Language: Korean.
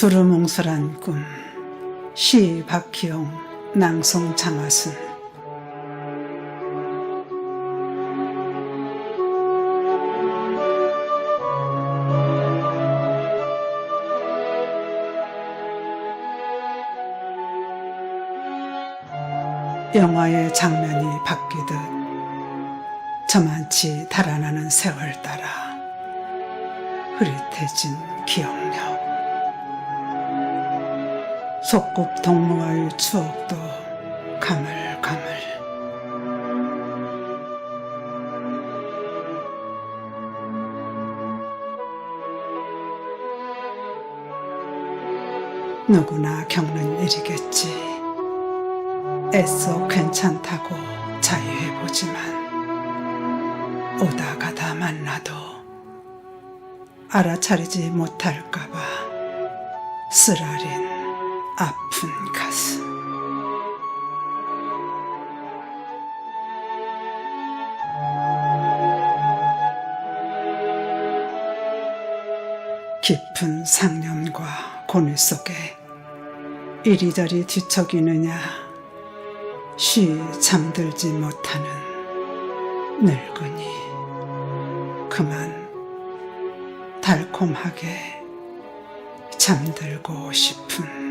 두루뭉술한 꿈, 시 박희영, 낭송 장하순. 영화의 장면이 바뀌듯 저만치 달아나는 세월 따라 흐릿해진 기억력. 속굽 동무와의 추억도 가물가물. 누구나 겪는 일이겠지. 애써 괜찮다고 자유해보지만 오다 가다 만나도 알아차리지 못할까봐 쓰라린 아픈 가슴. 깊은 상념과 고뇌 속에 이리저리 뒤척이느냐 쉬 잠들지 못하는 늙은이 그만 달콤하게 잠들고 싶은